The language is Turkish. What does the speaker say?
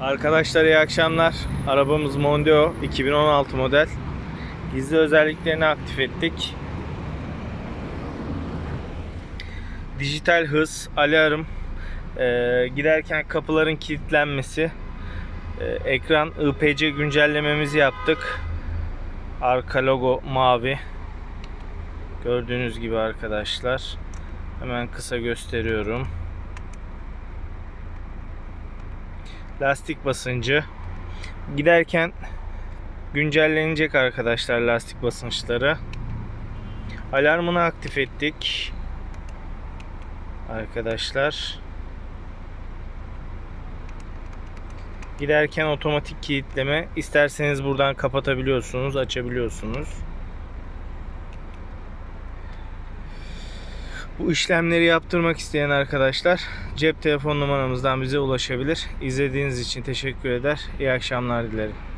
Arkadaşlar iyi akşamlar. Arabamız Mondeo 2016 model. Gizli özelliklerini aktif ettik. Dijital hız, alarm, e, giderken kapıların kilitlenmesi, e, ekran IPC güncellememizi yaptık. Arka logo mavi. Gördüğünüz gibi arkadaşlar. Hemen kısa gösteriyorum. Lastik basıncı. Giderken güncellenecek arkadaşlar lastik basınçları. Alarmını aktif ettik. Arkadaşlar. Giderken otomatik kilitleme. İsterseniz buradan kapatabiliyorsunuz açabiliyorsunuz Bu işlemleri yaptırmak isteyen arkadaşlar cep telefon numaramızdan bize ulaşabilir. İzlediğiniz için teşekkür eder. İyi akşamlar dilerim.